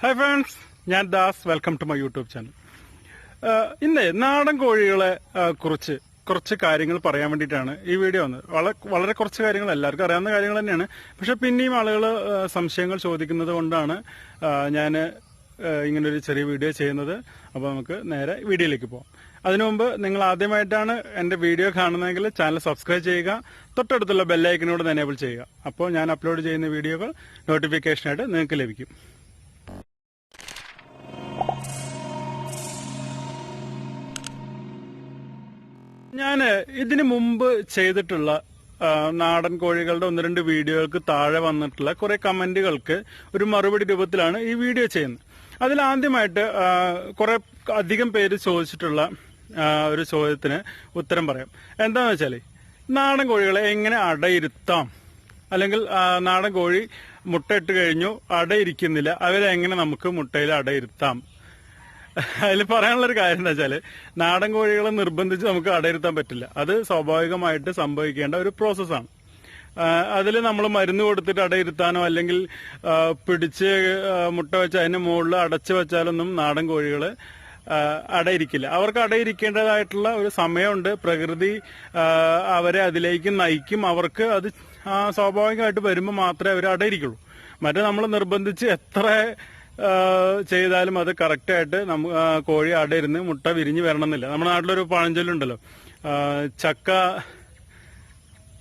Hi friends ഞാൻ Das. Welcome to my YouTube channel ഇന്ന് നാടൻ കോഴികളെ കുറിച്ച് കുറച്ച് കാര്യങ്ങൾ പറയാൻ വേണ്ടിയിട്ടാണ് ഈ വീഡിയോ വന്നത്. വളരെ കുറച്ച് കാര്യങ്ങൾ എല്ലാവർക്കും അറിയാവുന്ന കാര്യങ്ങൾ തന്നെയാണ്. പക്ഷെ പിന്നെയും ആളുകൾ സംശയങ്ങൾ ചോദിക്കുന്നത് കൊണ്ടാണ് ഞാൻ ഇങ്ങനൊരു ചെറിയ വീഡിയോ ചെയ്യുന്നത്. അപ്പോൾ നമുക്ക് നേരെ വീഡിയോയിലേക്ക് പോകാം അതിനു മുമ്പ് നിങ്ങൾ ആദ്യമായിട്ടാണ് എന്റെ വീഡിയോ കാണുന്നതെങ്കിൽ ചാനൽ സബ്സ്ക്രൈബ് ചെയ്യുക തൊട്ടടുത്തുള്ള ബെല്ലൈക്കനോട് എനേബിൾ ചെയ്യുക. അപ്പോൾ ഞാൻ അപ്ലോഡ് ചെയ്യുന്ന വീഡിയോകൾ നോട്ടിഫിക്കേഷനായിട്ട് നിങ്ങൾക്ക് ലഭിക്കും. ഞാൻ ഇതിനു മുമ്പ് ചെയ്തിട്ടുള്ള നാടൻ കോഴികളുടെ ഒന്ന് രണ്ട് വീഡിയോകൾക്ക് താഴെ വന്നിട്ടുള്ള കുറെ കമന്റുകൾക്ക് ഒരു മറുപടി രൂപത്തിലാണ് ഈ വീഡിയോ ചെയ്യുന്നത്. അതിൽ ആദ്യമായിട്ട് കുറെ അധികം പേര് ചോദിച്ചിട്ടുള്ള ഒരു ചോദ്യത്തിന് ഉത്തരം പറയാം. എന്താണെന്ന് വെച്ചാൽ നാടൻ കോഴികളെ എങ്ങനെ അടയിരുത്താം? അല്ലെങ്കിൽ നാടൻ കോഴി മുട്ടയിട്ട് കഴിഞ്ഞു അടയിരിക്കുന്നില്ല അവരെ എങ്ങനെ നമുക്ക് മുട്ടയിൽ അടയിരുത്താം? അതിൽ പറയാനുള്ള ഒരു കാര്യം എന്താ വെച്ചാൽ നാടൻ കോഴികളെ നിർബന്ധിച്ച് നമുക്ക് അടയിരുത്താൻ പറ്റില്ല. അത് സ്വാഭാവികമായിട്ട് സംഭവിക്കേണ്ട ഒരു പ്രോസസ്സാണ്. അതിൽ നമ്മൾ മരുന്ന് കൊടുത്തിട്ട് അടയിരുത്താനോ അല്ലെങ്കിൽ പിടിച്ച് മുട്ട വെച്ച് അതിന്റെ മുകളിൽ അടച്ചു വെച്ചാലൊന്നും നാടൻ കോഴികൾ അടയിരിക്കില്ല. അവർക്ക് അടയിരിക്കേണ്ടതായിട്ടുള്ള ഒരു സമയമുണ്ട്. പ്രകൃതി അവരെ അതിലേക്ക് നയിക്കും. അവർക്ക് അത് സ്വാഭാവികമായിട്ട് വരുമ്പോൾ മാത്രമേ അവർ അടയിരിക്കുള്ളൂ. മറ്റേ നമ്മൾ നിർബന്ധിച്ച് എത്ര ചെയ്താലും അത് കറക്റ്റായിട്ട് കോഴി അടയിരുന്ന് മുട്ട വിരിഞ്ഞ് വരണമെന്നില്ല. നമ്മുടെ നാട്ടിലൊരു പഴഞ്ചൊല്ലുണ്ടല്ലോ ചക്ക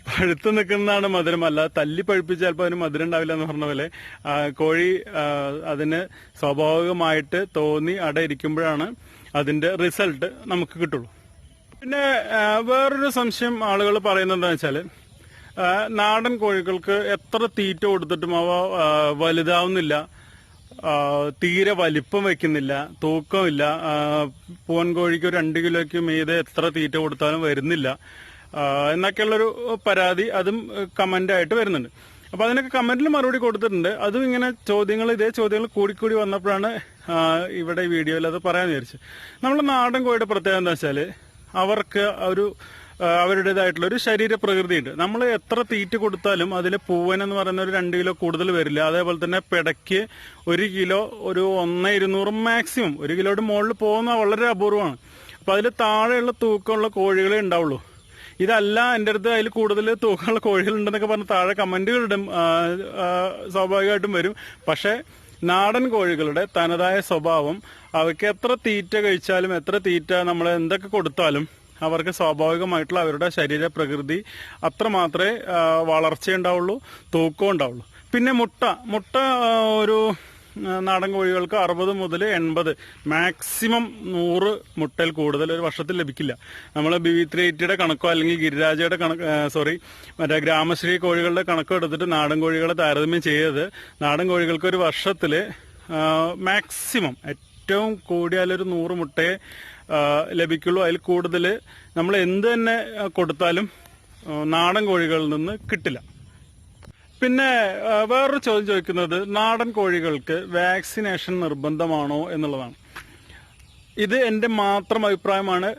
പഴുത്ത് നിൽക്കുന്നതാണ് മധുരം. അല്ല തല്ലി പഴുപ്പിച്ച് ചിലപ്പോൾ അതിന് മധുരം ഉണ്ടാവില്ല എന്ന് പറഞ്ഞ പോലെ കോഴി അതിന് സ്വാഭാവികമായിട്ട് തോന്നി അടയിരിക്കുമ്പോഴാണ് അതിന്റെ റിസൾട്ട് നമുക്ക് കിട്ടുള്ളൂ. പിന്നെ വേറൊരു സംശയം ആളുകൾ പറയുന്നത് എന്താ വെച്ചാൽ നാടൻ കോഴികൾക്ക് എത്ര തീറ്റ കൊടുത്തിട്ടും അവ വലുതാവുന്നില്ല. തീരെ വലിപ്പം വെക്കുന്നില്ല തൂക്കമില്ല. ആ, പൂവൻ കോഴിക്ക് ഒരു രണ്ട് കിലോയ്ക്ക് മീതെ എത്ര തീറ്റ കൊടുത്താലും വരുന്നില്ല. എന്നൊക്കെയുള്ളൊരു പരാതി അതും കമന്റ് ആയിട്ട് വരുന്നുണ്ട്. അപ്പൊ അതിനൊക്കെ കമന്റിൽ മറുപടി കൊടുത്തിട്ടുണ്ട്. അതും ഇങ്ങനെ ചോദ്യങ്ങൾ ഇതേ ചോദ്യങ്ങൾ കൂടിക്കൂടി വന്നപ്പോഴാണ് ഇവിടെ വീഡിയോയിൽ അത് പറയാൻ വിചാരിച്ചത്. നമ്മുടെ നാടൻ കോഴിയുടെ പ്രത്യേകത എന്താ വെച്ചാൽ അവർക്ക് ഒരു അവരുടേതായിട്ടുള്ള ഒരു ശരീര പ്രകൃതിയുണ്ട് നമ്മൾ എത്ര തീറ്റ കൊടുത്താലും അതിൽ പൂവൻ എന്ന് പറയുന്ന ഒരു രണ്ട് കിലോ കൂടുതൽ വരില്ല. അതേപോലെ തന്നെ പിടയ്ക്ക് ഒരു കിലോ ഒരു ഒന്ന് ഇരുന്നൂറ് മാക്സിമം ഒരു കിലോയുടെ മുകളിൽ പോകുന്ന വളരെ അപൂർവമാണ്. അപ്പൊ അതിൽ താഴെയുള്ള തൂക്കമുള്ള കോഴികളെ ഉണ്ടാവുള്ളൂ. ഇതല്ല എന്റെ അടുത്ത് അതിൽ കൂടുതൽ തൂക്കമുള്ള കോഴികൾ ഉണ്ടെന്നൊക്കെ പറഞ്ഞ് താഴെ ആ, സ്വാഭാവികമായിട്ടും വരും. പക്ഷേ നാടൻ കോഴികളുടെ തനതായ സ്വഭാവം അവയ്ക്ക് എത്ര തീറ്റ കഴിച്ചാലും എത്ര തീറ്റ നമ്മൾ എന്തൊക്കെ കൊടുത്താലും അവർക്ക് സ്വാഭാവികമായിട്ടുള്ള അവരുടെ ശരീര പ്രകൃതി അത്രമാത്രമേ വളർച്ചയുണ്ടാവുള്ളൂ തൂക്കം ഉണ്ടാവുള്ളൂ പിന്നെ മുട്ട. മുട്ട ഒരു നാടൻ കോഴികൾക്ക് അറുപത് മുതൽ എൺപത് മാക്സിമം നൂറ് മുട്ടയിൽ കൂടുതൽ ഒരു വർഷത്തിൽ ലഭിക്കില്ല. നമ്മൾ ബി വി ത്രീ എയ്റ്റിയുടെ കണക്കോ അല്ലെങ്കിൽ ഗിരിരാജയുടെ കണക്ക് സോറി മറ്റേ ഗ്രാമശ്രീ കോഴികളുടെ കണക്കോ എടുത്തിട്ട് നാടൻ കോഴികളെ താരതമ്യം ചെയ്തത് നാടൻ കോഴികൾക്ക് ഒരു വർഷത്തിൽ മാക്സിമം ഏറ്റവും കൂടിയാലൊരു നൂറ് മുട്ടയെ ലഭിക്കുള്ളൂ. അതിൽ കൂടുതൽ നമ്മൾ എന്ത് തന്നെ കൊടുത്താലും നാടൻ കോഴികളിൽ നിന്ന് കിട്ടില്ല. പിന്നെ വേറൊരു ചോദ്യം ചോദിക്കുന്നത് നാടൻ കോഴികൾക്ക് വാക്സിനേഷൻ നിർബന്ധമാണോ എന്നുള്ളതാണ്. ഇത് എന്റെ മാത്രം അഭിപ്രായമാണ്.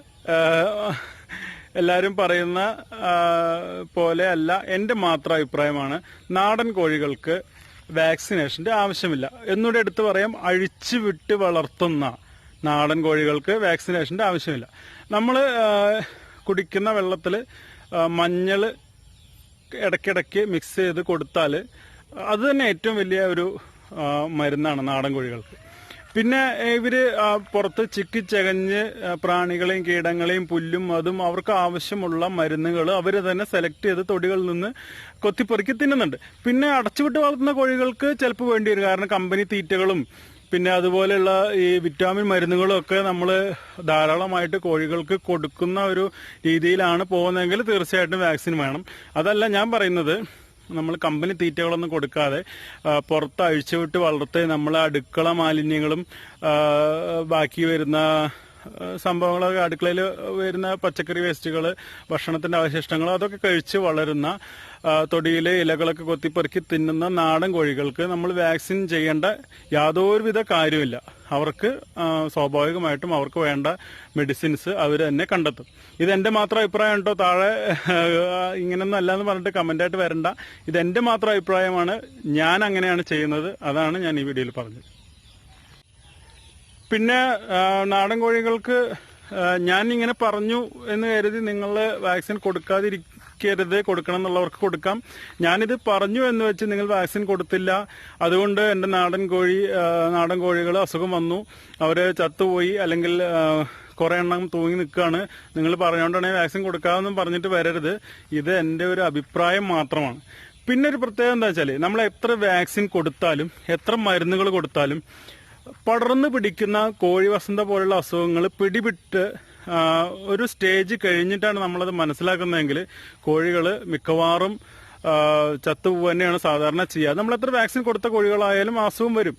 എല്ലാവരും പറയുന്ന പോലെ അല്ല എന്റെ മാത്രം അഭിപ്രായമാണ്. നാടൻ കോഴികൾക്ക് വാക്സിനേഷന്റെ ആവശ്യമില്ല. എന്നൂടെ എടുത്തു പറയാം അഴിച്ചു വിട്ട് വളർത്തുന്ന നാടൻ കോഴികൾക്ക് വാക്സിനേഷന്റെ ആവശ്യമില്ല. നമ്മൾ കുടിക്കുന്ന വെള്ളത്തിൽ മഞ്ഞൾ ഇടയ്ക്കിടയ്ക്ക് മിക്സ് ചെയ്ത് കൊടുത്താൽ അത് തന്നെ ഏറ്റവും വലിയ ഒരു മരുന്നാണ് നാടൻ കോഴികൾക്ക്. പിന്നെ ഇവർ പുറത്ത് ചിക്കിച്ചകഞ്ഞ് ചകഞ്ഞ് പ്രാണികളെയും കീടങ്ങളെയും പുല്ലും അതും അവർക്ക് ആവശ്യമുള്ള മരുന്നുകൾ അവർ തന്നെ സെലക്ട് ചെയ്ത് തൊടികളിൽ നിന്ന് കൊത്തിപ്പെറുക്കി തിന്നുന്നുണ്ട്. പിന്നെ അടച്ചുവിട്ട് വളർത്തുന്ന കോഴികൾക്ക് ചിലപ്പോൾ വേണ്ടി വരും. കാരണം കമ്പനി തീറ്റകളും പിന്നെ അതുപോലെയുള്ള ഈ വിറ്റാമിൻ മരുന്നുകളും ഒക്കെ നമ്മൾ ധാരാളമായിട്ട് കോഴികൾക്ക് കൊടുക്കുന്ന ഒരു രീതിയിലാണ് പോകുന്നതെങ്കിൽ തീർച്ചയായിട്ടും വാക്സിൻ വേണം. അതല്ല ഞാൻ പറയുന്നത് നമ്മൾ കമ്പനി തീറ്റകളൊന്നും കൊടുക്കാതെ പുറത്ത് അഴിച്ചുവിട്ട് വളർത്തി നമ്മൾ അടുക്കള മാലിന്യങ്ങളും ബാക്കി വരുന്ന സംഭവങ്ങളൊക്കെ അടുക്കളയിൽ വരുന്ന പച്ചക്കറി വേസ്റ്റുകൾ ഭക്ഷണത്തിന്റെ അവശിഷ്ടങ്ങൾ അതൊക്കെ കഴിച്ച് വളരുന്ന തൊടിയിലെ ഇലകളൊക്കെ കൊത്തിപ്പെറുക്കി തിന്നുന്ന നാടൻ കോഴികൾക്ക് നമ്മൾ വാക്സിൻ ചെയ്യേണ്ട യാതൊരുവിധ കാര്യമില്ല അവർക്ക് സ്വാഭാവികമായിട്ടും അവർക്ക് വേണ്ട മെഡിസിൻസ് അവർ തന്നെ കണ്ടെത്തും. ഇത് എന്റെ മാത്രം അഭിപ്രായം കേട്ടോ. താഴെ ഇങ്ങനെയൊന്നും അല്ല എന്ന് പറഞ്ഞിട്ട് കമന്റായിട്ട് വരണ്ട. ഇത് എന്റെ മാത്രം അഭിപ്രായമാണ്. ഞാൻ അങ്ങനെയാണ് ചെയ്യുന്നത്. അതാണ് ഞാൻ ഈ വീഡിയോയിൽ പറഞ്ഞത്. പിന്നെ നാടൻ കോഴികൾക്ക് ഞാൻ ഇങ്ങനെ പറഞ്ഞു എന്ന് കരുതി നിങ്ങൾ വാക്സിൻ കൊടുക്കാതിരിക്കരുത് കൊടുക്കണം എന്നുള്ളവർക്ക് കൊടുക്കാം. ഞാനിത് പറഞ്ഞു എന്ന് വെച്ച് നിങ്ങൾ വാക്സിൻ കൊടുത്തില്ല. അതുകൊണ്ട് എന്റെ നാടൻ കോഴി നാടൻ കോഴികൾ അസുഖം വന്നു. അവർ ചത്തുപോയി അല്ലെങ്കിൽ കുറെ എണ്ണം തൂങ്ങി നിൽക്കുകയാണ്. നിങ്ങൾ പറഞ്ഞുകൊണ്ടാണ് വാക്സിൻ കൊടുക്കാമെന്നും പറഞ്ഞിട്ട് വരരുത്. ഇത് എന്റെ ഒരു അഭിപ്രായം മാത്രമാണ്. പിന്നെ ഒരു പ്രത്യേകത എന്താ വെച്ചാൽ നമ്മൾ എത്ര വാക്സിൻ കൊടുത്താലും എത്ര മരുന്നുകൾ കൊടുത്താലും പടർന്നു പിടിക്കുന്ന കോഴി വസന്ത പോലുള്ള അസുഖങ്ങൾ പിടിപിട്ട് ഒരു സ്റ്റേജ് കഴിഞ്ഞിട്ടാണ് നമ്മളത് മനസ്സിലാക്കുന്നതെങ്കിൽ കോഴികൾ മിക്കവാറും ചത്തുപോവുക തന്നെയാണ് സാധാരണ ചെയ്യുക. നമ്മൾ എത്ര വാക്സിൻ കൊടുത്ത കോഴികളായാലും അസുഖം വരും.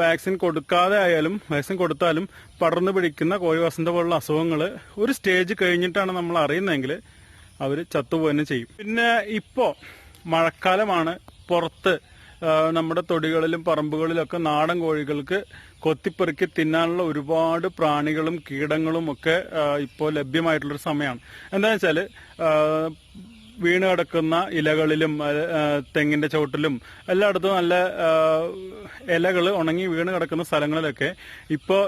വാക്സിൻ കൊടുക്കാതെ ആയാലും വാക്സിൻ കൊടുത്താലും പടർന്നു പിടിക്കുന്ന കോഴി വസന്ത പോലുള്ള അസുഖങ്ങൾ ഒരു സ്റ്റേജ് കഴിഞ്ഞിട്ടാണ് നമ്മൾ അറിയുന്നതെങ്കിൽ അവർ ചത്തുപോകുക തന്നെ ചെയ്യും. പിന്നെ ഇപ്പോൾ മഴക്കാലമാണ് പുറത്ത് നമ്മുടെ തൊടികളിലും പറമ്പുകളിലൊക്കെ നാടൻ കോഴികൾക്ക് കൊത്തിപ്പെറുക്കി തിന്നാനുള്ള ഒരുപാട് പ്രാണികളും കീടങ്ങളും ഒക്കെ ഇപ്പോൾ ലഭ്യമായിട്ടുള്ളൊരു സമയമാണ്. എന്താണെന്ന് വെച്ചാൽ വീണ് കിടക്കുന്ന ഇലകളിലും തെങ്ങിന്റെ ചോട്ടിലും എല്ലായിടത്തും നല്ല ഇലകൾ ഉണങ്ങി വീണ് കിടക്കുന്ന സ്ഥലങ്ങളിലൊക്കെ ഇപ്പോൾ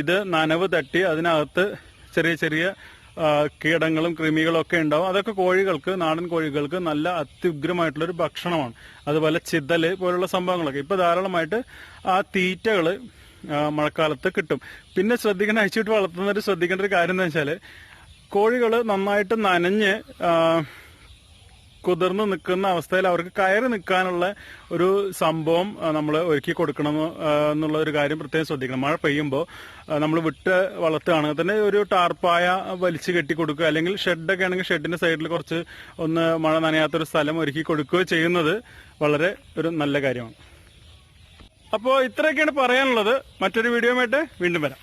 ഇത് നനവ് തട്ടി അതിനകത്ത് ചെറിയ ചെറിയ കീടങ്ങളും കൃമികളും ഒക്കെ ഉണ്ടാവും. അതൊക്കെ കോഴികൾക്ക് നാടൻ കോഴികൾക്ക് നല്ല അത്യുഗ്രമായിട്ടുള്ള ഒരു ഭക്ഷണമാണ്. അതുപോലെ ചിതൽ പോലുള്ള സംഭവങ്ങളൊക്കെ. ഇപ്പൊ ധാരാളമായിട്ട് ആ തീറ്റകൾ ആ, മഴക്കാലത്ത് കിട്ടും. പിന്നെ ശ്രദ്ധിക്കേണ്ട അഴിച്ചിട്ട് വളർത്തുന്നവർ ശ്രദ്ധിക്കേണ്ട ഒരു കാര്യം എന്താ വെച്ചാൽ കോഴികൾ നന്നായിട്ട് നനഞ്ഞ് കുതിർന്ന് നിൽക്കുന്ന അവസ്ഥയിൽ അവർക്ക് കയറി നിൽക്കാനുള്ള ഒരു സംഭവം നമ്മൾ ഒരുക്കി കൊടുക്കണം എന്നുള്ള ഒരു കാര്യം പ്രത്യേകം ശ്രദ്ധിക്കണം. മഴ പെയ്യുമ്പോൾ നമ്മൾ വിട്ട് വളർത്തുകയാണെങ്കിൽ തന്നെ ഒരു ടാർപ്പായ വലിച്ചു കെട്ടി കൊടുക്കുക അല്ലെങ്കിൽ ഷെഡൊക്കെ ആണെങ്കിൽ ഷെഡിന്റെ സൈഡിൽ കുറച്ച് ഒന്ന് മഴ നനയാത്തൊരു സ്ഥലം ഒരുക്കി കൊടുക്കുകയോ ചെയ്യുന്നത് വളരെ ഒരു നല്ല കാര്യമാണ്. അപ്പോൾ ഇത്രയൊക്കെയാണ് പറയാനുള്ളത്. മറ്റൊരു വീഡിയോയുമായിട്ട് വീണ്ടും വരാം.